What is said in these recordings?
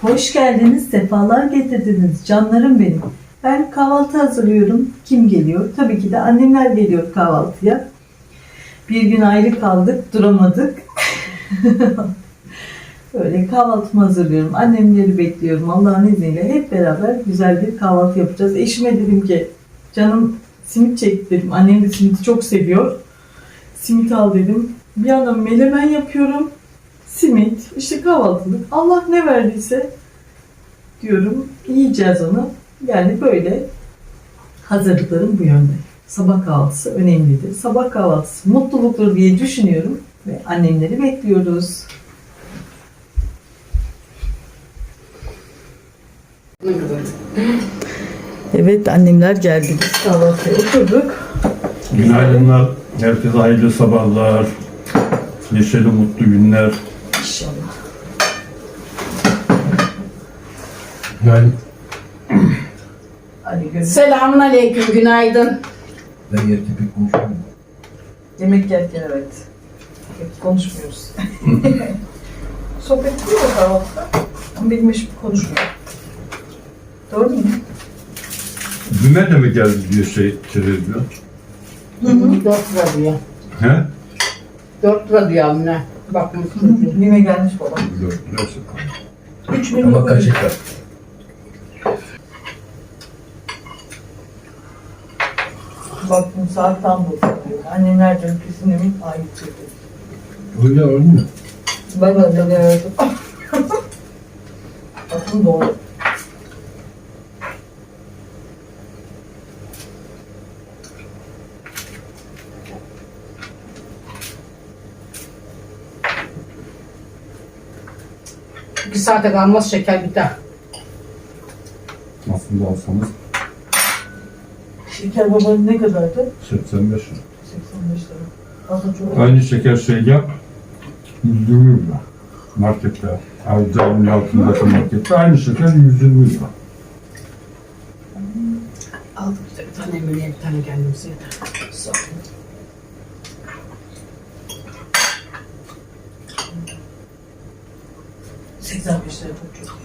Hoş geldiniz, sefalar getirdiniz canlarım benim. Ben kahvaltı hazırlıyorum. Kim geliyor? Tabii ki de annemler geliyor kahvaltıya. Bir gün ayrı kaldık, duramadık. Böyle kahvaltımı hazırlıyorum. Annemleri bekliyorum. Allah'ın izniyle hep beraber güzel bir kahvaltı yapacağız. Eşime dedim ki canım simit çek dedim. Annem de simiti çok seviyor. Simit al dedim. Bir yandan melemen yapıyorum. Simit, işte kahvaltılık. Allah ne verdiyse diyorum yiyeceğiz onu. Yani böyle hazırlıklarım bu yönde. Sabah kahvaltısı önemlidir. Sabah kahvaltısı mutluluktur diye düşünüyorum ve annemleri bekliyoruz. Evet annemler geldi. Kahvaltıya oturduk. Günaydınlar. Herkese hayırlı sabahlar. Neşeli mutlu günler. Hadi görüşürüz. Selamun aleyküm, günaydın. ben yerken pek konuşmuyorum. Yemek yerken evet. Pek konuşmuyoruz. Sohbet ediyor da kahvaltıda. Ama benim eşim konuşmuyor. Doğru mu? Büme de mi geldi diye şey televizyon? Hı hı. 4 lira diyor. He? 4 lira diyor Amine. Bakmışsın. Bime gelmiş babam. Yok, neyse. 3 bin Ama lira. kaç? Baktım saat tam bu. Annemler diyorum kesin emin ait. Öyle öyle mi? Ben de öyle gördüm. Bakın doğru. Bir saate kalmaz şeker biter. Aslında alsanız Şeker babanın ne kadardı? 85 lira. 85 lira. Aslında çok Aynı şeker şey yap. 120 lira. Markette. Avcıların altındaki markette aynı şeker 120 lira. Aldık işte bir tane Emine'ye bir tane kendimize yeter. Sağ olun. Seksen beş lira çok çok.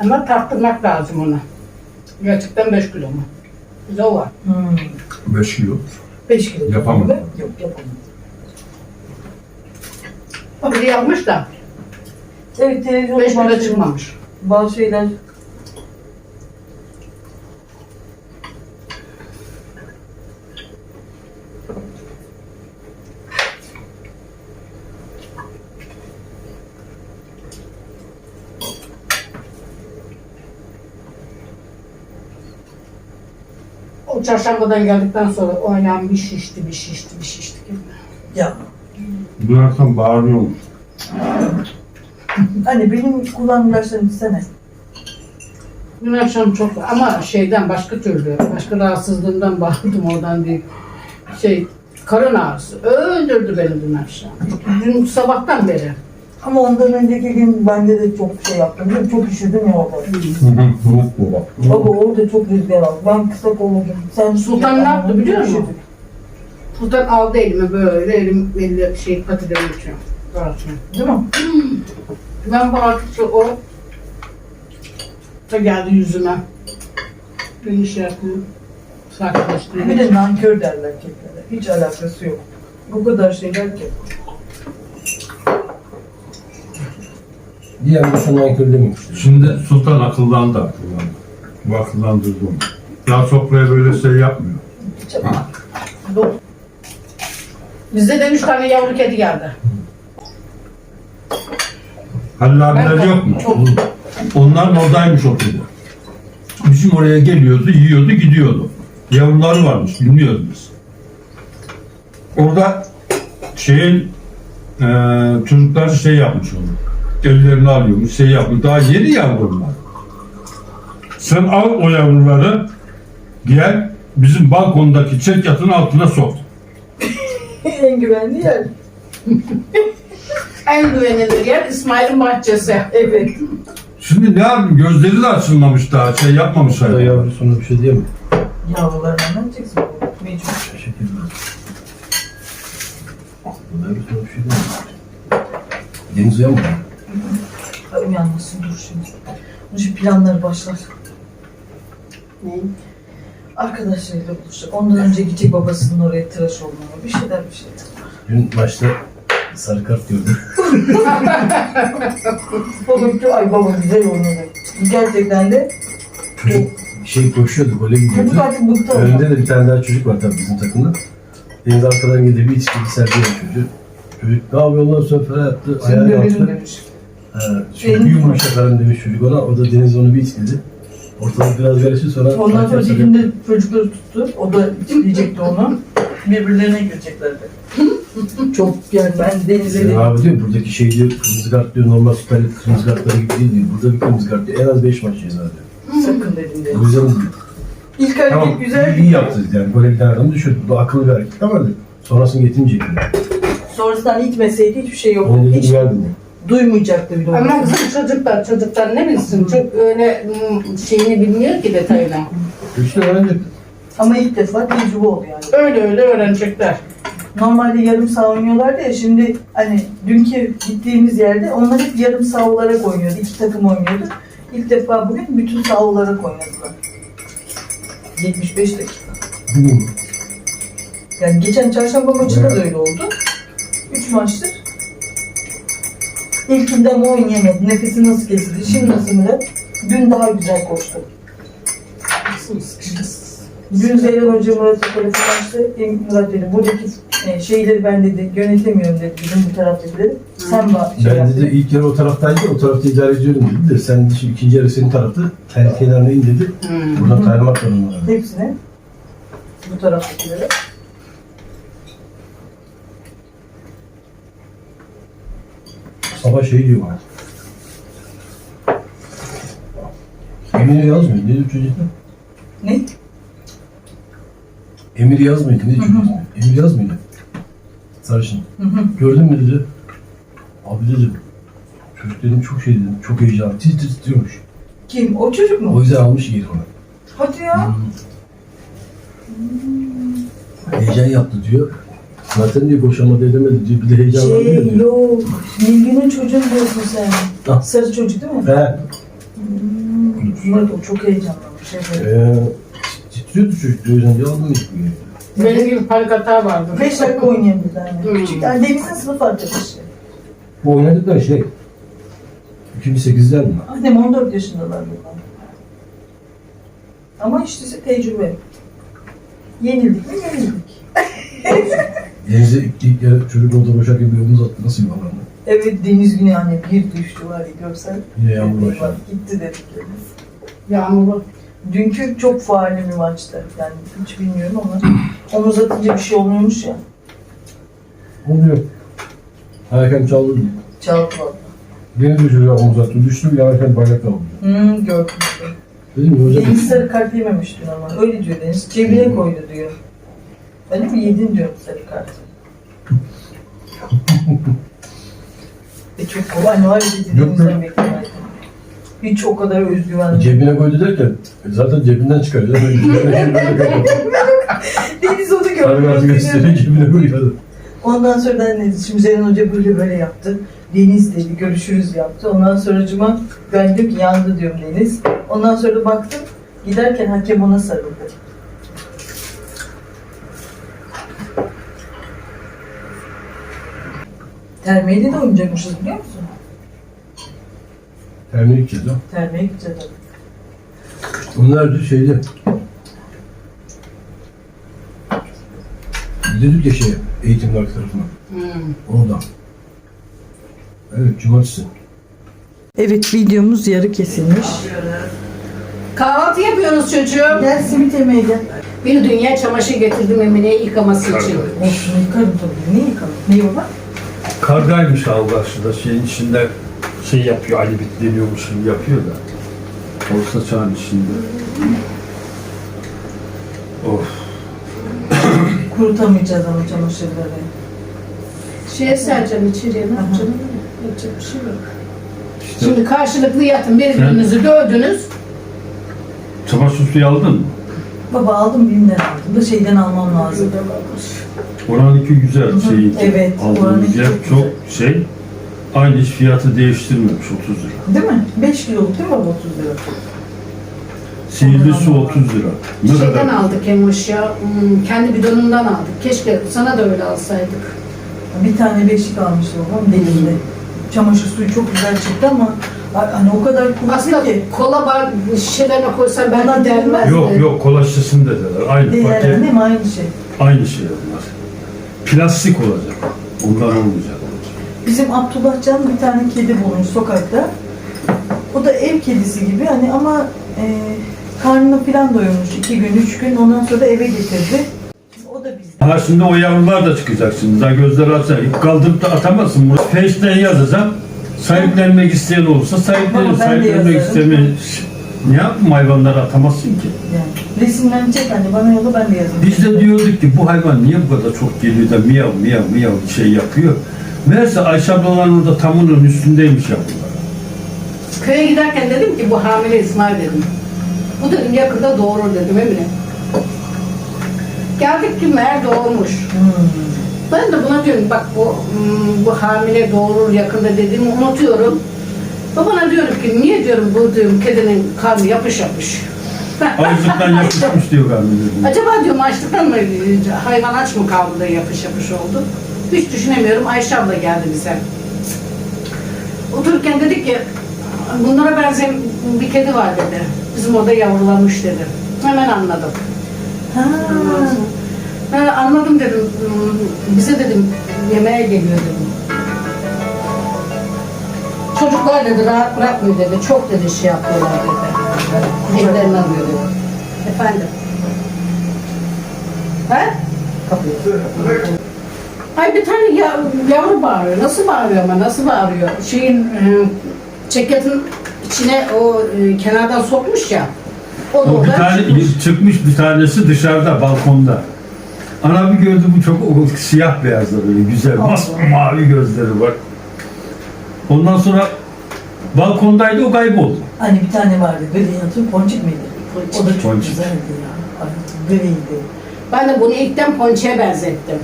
Ama tarttırmak lazım ona. Gerçekten 5 kilo mu? Bize o var. Hmm. 5 kilo. 5 kilo. Yapamadım. Yok yapamadım. Biri yapmış da Evet televizyonda 5 kilo bazı- çıkmamış. Bazı şeyler O çarşambadan geldikten sonra o ayağım bir şişti, bir şişti, bir şişti. ya. Duyarsan bağırıyormuş. Hani benim kullandığım ilaçlarımı isteme. Dün akşam çok ama şeyden başka türlü, başka rahatsızlığından bağırdım oradan değil. Şey, karın ağrısı. Öldürdü beni dün akşam. Dün sabahtan beri. Ama ondan önceki gün bende de çok şey yaptım. mi? Çok üşüdüm ya orada. Soğuk bu bak. Baba orada çok rüzgar aldı. Ben kısa kolladım. Sen Sultan ne yaptı biliyor musun? Sultan aldı elimi böyle, elim, eli şey patilerimi uçuyor. Değil mi? Ben bağırtıkça o da geldi yüzüme. Beni şey yapıyor. Sakinleştiriyor. Bir de nankör derler erkeklere. Hiç alakası yok. Bu kadar şeyler ki. Diğer nankör dememiştir. Şimdi Sultan akıllandı akıllandı. Bu akıllandırdı onu. Daha sofraya böyle şey yapmıyor. Bizde de üç tane yavru kedi geldi. Halil abiler Ben- yok mu? Çok. Onlar oradaymış oturdu. Bizim oraya geliyordu, yiyordu, gidiyordu. Yavruları varmış, bilmiyoruz biz. Orada şeyin e, çocuklar şey yapmış onu. Ellerini alıyormuş, şey yapmış. Daha yeni yavrular. Sen al o yavruları, gel bizim balkondaki çekyatın altına sok. en güvenli yer. En güvenilir yer İsmail'in bahçesi. Evet. Şimdi ne yapayım? Gözleri de açılmamış daha, şey yapmamış hala. yavrusuna bir şey diyemem. Yavrularına ne yapacaksın? Mecbur. Şeker. Bunlar bir şey değil. Deniz uyanmadı. Ay, Uyanmasın dur şimdi. Şimdi planları başlar. Ne? Arkadaşlarıyla buluşacak. Ondan önce gidecek babasının oraya tıraş olmaya. Bir şeyler bir şeyler. Dün maçta sarı kart gördüm. Baba gitti, ay baba güzel oynadı. Gerçekten de Çocuk şey koşuyordu, gole çocuk gidiyordu. artık bıktı ondan. Önünde de bir tane daha çocuk var tabii bizim takımda. Deniz arkadan geldi bir içki bir sergi çocuk. Çocuk ne yapıyor ondan sonra falan yaptı. Seni Ayağa döverim kalktı. demiş. Ha, Çünkü bir yumruş yakarım demiş çocuk ona. O da Deniz onu bir içkiledi. Ortalık biraz karıştı sonra... Ondan sonra dikinde çocukları tuttu. O da diyecekti onu. Birbirlerine gireceklerdi. Çok yani ben denize dedim. abi diyor buradaki şey diyor kırmızı kart diyor normal süper lig kırmızı kartları gibi değil diyor. Burada bir kırmızı kart diyor. En az 5 maç ceza diyor. Sakın dedim O de. yüzden İlk hareket tamam güzel. iyi yaptı yani böyle giden adamı düşürdü. Bu akıllı bir hareket ama dedi. Sonrasını getirmeyecek dedi. Sonrasından itmeseydi hiçbir şey yoktu. Onu dedi Hiç dedi. Duymayacaktı bir de Ama kızım çocuklar, çocuklar ne bilsin? Çok öyle hmm, şeyini bilmiyor ki detayını. Üçte öğrenecek. Ama ilk defa tecrübe oldu yani. Öyle öyle öğrenecekler. Normalde yarım saha oynuyorlardı ya şimdi hani dünkü gittiğimiz yerde onlar hep yarım saha olarak oynuyordu. İki takım oynuyordu. İlk defa bugün bütün saha olarak oynadılar. 75 dakika. Yani geçen çarşamba maçında da öyle oldu. Üç maçtır. İlkinde ama oynayamadı. Nefesi nasıl kesildi? Şimdi nasıl Murat? Dün daha güzel koştu. Dün Zeyran Hoca Murat'a telefon açtı. Murat dedi buradaki e, şeyleri ben dedi yönetemiyorum dedi bizim bu taraftakileri. Sen bak şey ben dedi dedi. ilk yarı o taraftaydı, o tarafta idare ediyorum dedi de sen şimdi ikinci yarı senin tarafta kendi kenarına in dedi. Hmm. Buradan kaymak zorunda. Hepsine bu taraftakileri. Sabah şey diyor bana. Emir yazmıyor. Ne diyor çocuk? Ne? Emir yazmıyor. Ne diyor çocuk? Emir yazmıyor. Sarışın. Hı hı. Gördün mü dedi. Abi dedim. Çocuk dedim çok şey dedim. Çok heyecanlı. Tit tit titriyormuş. Kim? O çocuk O mu? yüzden almış geri ona. Hadi ya. Heyecan yaptı diyor. Zaten diyor boşanma edemedi diyor. Bir de heyecanlandı Şey diyor. yok. Nilgün'ün çocuğu diyorsun sen. Ah. Sarı çocuk değil mi? He. Murat o çok heyecanlanmış. Evet. Ee, titriyordu çocuk diyor. Diyor aldım diyor. Benim gibi panik hata vardı. 5 dakika oynayabildi hani. Hmm. Küçük. Yani Deniz'in sınıf arkadaşı. Bu oynadıkları şey. 2008'ler bunlar. Annem 14 yaşındalar bunlar. Ama işte tecrübe. Yenildik mi yenildik. Denize ilk, ilk yarı çocuk orada boşarken bir omuz attı. Nasıl bir alandı? Evet Deniz Güney anne bir düştü var ya görsen. Yine yağmur Bak, başladı. Gitti dedik. Yağmurlu. Dünkü çok faali bir maçtı. Yani hiç bilmiyorum ama omuz atınca bir şey olmuyormuş ya. Oluyor. Hakem çaldı. Çaldı valla. Deniz çocuğa omuz attı. Düştü bir hakem bayrak aldı. Hmm, gördüm. Dedim Deniz sarı kart yememiş dün ama. Öyle diyor Deniz. Cebine koydu diyor. Öyle mi yedin diyorum sarı kartı. e çok kolay. Ne var dedi Yok, Deniz'den yok. beklemezdim. Hiç o kadar özgüvenli. cebine koydu derken zaten cebinden çıkarıyor. Deniz onu Sarı kartı gördü. gösteriyor cebine koyuyor. Ondan sonra da ne dedi? Şimdi Zeyran Hoca böyle böyle yaptı. Deniz dedi görüşürüz yaptı. Ondan sonra cuma ki yandı diyorum Deniz. Ondan sonra da baktım giderken hakem ona sarıldı. Termeyle de oynayacakmışız biliyor musun? Termine gideceğiz ha. Termeye gideceğiz. Onlar da şeyde. Dedik ya şeye, eğitimler tarafına. Hmm. Orada. Evet, cumartesi. Evet videomuz yarı kesilmiş. Kahvaltı yapıyoruz çocuğum. Gel simit yemeye gel. Bir dünya çamaşır getirdim Emine'ye yıkaması için. Olsun yıkarım tabii. Ne yıkarım? Ne baba? Kargaymış Allah aşkına şeyin içinde şey yapıyor, Ali deniyormuş gibi yapıyor da. Orta çağın içinde. Of. Kurutamayacağız ama çamaşırları. Şeye sereceğim içeriye ne yapacağım? Yapacak bir şey yok. İşte Şimdi karşılıklı yatın birbirinizi dövdünüz. çamaşır suyu aldın mı? Baba aldım binden aldım da şeyden almam lazım. 12 güzel şey evet, aldığımız yer çok, çok şey. Aynı hiç fiyatı değiştirmemiş 30 lira. Değil mi? 5 kiloluk değil mi 30 lira? Sihirli su 30 lira. Ne Şeyden kadar? aldık Emoş ya. Hmm, kendi bidonundan aldık. Keşke sana da öyle alsaydık. Bir tane beşik almış babam denizde. Hmm. Çamaşır suyu çok güzel çıktı ama hani o kadar Aslında kuvvetli ki. kola bar şişelerine koysan Ona belki Yok yok kola şişesini de dediler. Aynı Değerli paket. değil mi? Aynı şey. Aynı şey onlar. Plastik olacak. Ondan olmayacak. Bizim Abdullah Can bir tane kedi bulmuş sokakta. O da ev kedisi gibi hani ama e, karnını falan doyurmuş iki gün, üç gün. Ondan sonra da eve getirdi. O da bizden. Ha şimdi o yavrular da çıkacak şimdi. Daha gözleri açacak. Kaldırıp da atamazsın. Face'den yazacağım. Sahiplenmek isteyen olursa sahiplenir. Sahiplenmek istemeyen... Ne yapayım hayvanları atamazsın ki. Yani resimlerini çek anne bana yolla ben de yazayım. Biz de diyorduk ki bu hayvan niye bu kadar çok geliyor da miyav miyav miyav şey yapıyor. Meğerse Ayşe ablaların orada tamının üstündeymiş yavrular. Köye giderken dedim ki bu hamile İsmail dedim. Bu dedim yakında doğurur dedim Emine. Geldik ki meğer doğurmuş. Hmm. Ben de buna diyorum bak bu, hmm, bu hamile doğurur yakında dediğimi unutuyorum. Babana diyorum ki niye diyorum bu diyorum kedinin karnı yapış yapış. Ayıcıktan yapışmış diyor galiba. Acaba diyorum açlıktan mı hayvan aç mı kaldı da yapış yapış oldu? Hiç düşünemiyorum. Ayşe abla geldi bize. Otururken dedik ki bunlara benzeyen bir kedi var dedi. Bizim orada yavrulamış dedi. Hemen anladım. Ha. Ha, anladım dedim. Hmm, Bize dedim yemeğe geliyor dedim. Çocuklar dedi rahat bırakmıyor dedi. Çok dedi şey yapıyorlar dedi. Evlerini alıyor dedi. Efendim. He? Ay bir tane ya, yavru bağırıyor. Nasıl bağırıyor ama nasıl bağırıyor? Şeyin e, ceketin içine o e, kenardan sokmuş ya. O da O bir tane çıkmış. çıkmış bir tanesi dışarıda balkonda. Ana bir gördü bu çok o siyah beyazlı böyle güzel Allah. mavi gözleri var. Ondan sonra balkondaydı o kayboldu. Hani bir tane vardı gri hatırlıyor Ponçik miydi? O da çok Ponçik. güzeldi ya. Griydi. Ben de bunu ilkten ponçiye benzettim.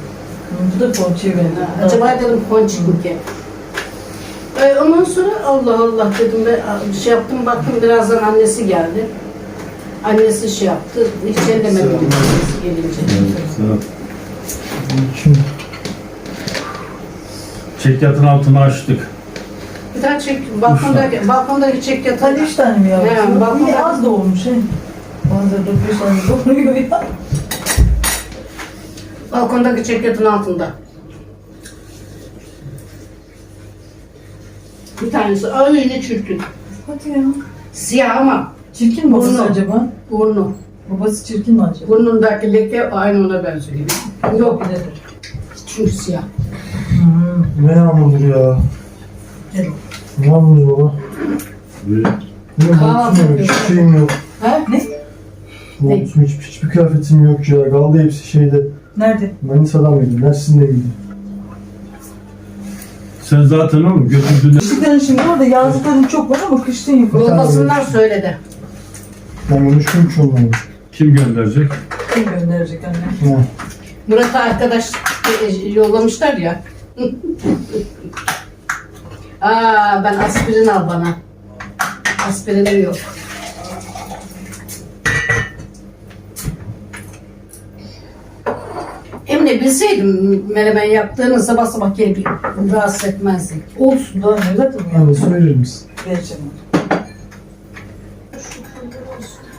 Bu da Ponçik'e benziyor. Acaba dedim ponçik mi ki? Ee, ondan sonra Allah Allah dedim ve bir şey yaptım baktım birazdan annesi geldi. Annesi şey yaptı. Hiç ellemedim annesi gelince. Şimdi Çekyatın altını açtık. Çek, balkondaki, balkondaki çek yatağı. Hadi üç tane mi yavrum? He, balkonda- Yine az doğurmuş he. Bazen dört beş tane doğuruyor ya. Balkondaki çek altında. Bir tanesi öyle çirkin. Hadi ya. Siyah ama Çirkin mi babası Burnu. acaba? burnu. Babası çirkin mi acaba? Burnundaki leke aynı ona benziyor. Yok Nedir? çünkü siyah. Hmm. ne yağmurdur ya? Gel. Ne yağmur baba? Böyle Ne Kahvaltı yok, yapıyor. hiçbir şeyim yok. He? Montum hiç, hiçbir kıyafetim yok ya. Kaldı hepsi şeyde. Nerede? Manisa'dan mıydı? Mersin'de miydi? Sen zaten oğlum götürdüğünde Kışlıkların şimdi orada yazlıkların çok var ama kışlığın yok. Olmasınlar söyledi. Ben konuşmuyormuş onlarla. kim gönderecek? Kim gönderecek anne? Ha. Murat'a arkadaş e, yollamışlar ya. Aa ben aspirin al bana. Aspirinim yok. Emine bilseydim menemen yaptığını sabah sabah gelip rahatsız etmezdik. Olsun daha ne zaten ya. Annesi verir misin? Vereceğim.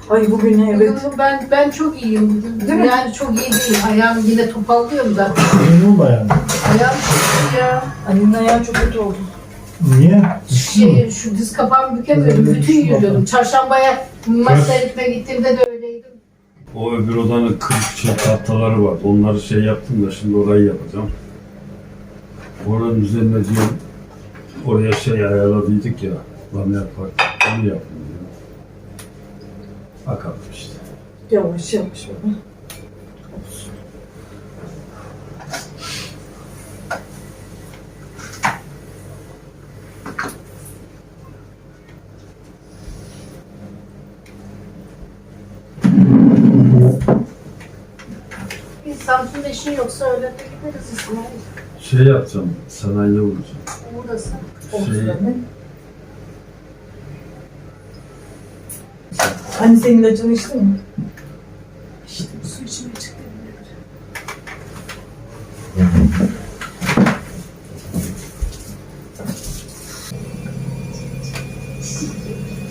Ay bugün evet. Ben ben çok iyiyim. Değil mi? Yani çok iyi değil. Ayağım yine topallıyorum da. Ne oldu yani? Ayağım şişti ya. Annenin ayağı çok kötü oldu. Niye? Şey, şu diz kapağımı bükemiyordum. Öyle Bütün düşün yürüyordum. Çarşambaya maç seyretmeye gittiğimde de öyleydim. O öbür odanın kırık çift tahtaları var. Onları şey yaptım da şimdi orayı yapacağım. Oranın üzerine diyorum oraya şey ayarladıydık ya. Lan yapar. Onu yapın diyor. Bakalım işte. Yavaş yavaş baba. Biz Samsun'da işin yoksa öyle de gideriz İsmail. Şey yapacağım, sanayiye vuracağım. Buradasın. Şey, Hani senin ilacını içtin mi? İşte bu su içmeye çıktı.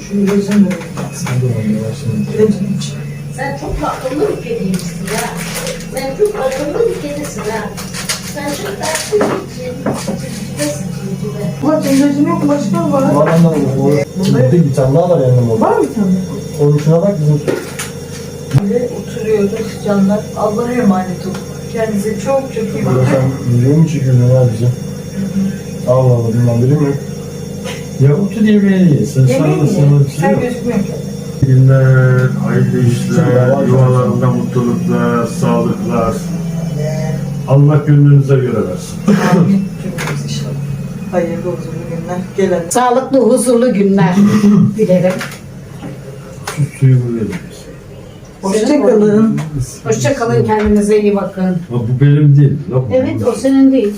Şu ilacını da Sen çok akıllı bir kediymişsin ha. Sen çok akıllı bir kedisin ha. Sen çok tatlı bir kedi. Cibesin cibe. Ulan yok mu? başka var. Var anladım. O çıktı bir tane daha var yanında orada. Var mı tane? Onun şuna bak bizim. Böyle oturuyoruz canlar. Allah'a emanet olun. Kendinize çok çok iyi bakın. sen video mu çekiyorsun ya bize? Allah Allah bilmem biri mi? ya otur yemeğini ye. Sen sana sana mi? bir şey Sen yok. Günler, hayırlı işler, yuvalarında mutluluklar, sağlıklar. Allah gönlünüze göre versin. Hayırlı huzurlu günler. Gelen. Sağlıklı, huzurlu günler dilerim. Şu suyumu verin. Hoşçakalın. Hoşçakalın, kendinize iyi bakın. Ha, bu benim değil. La bu Evet, o senin değil.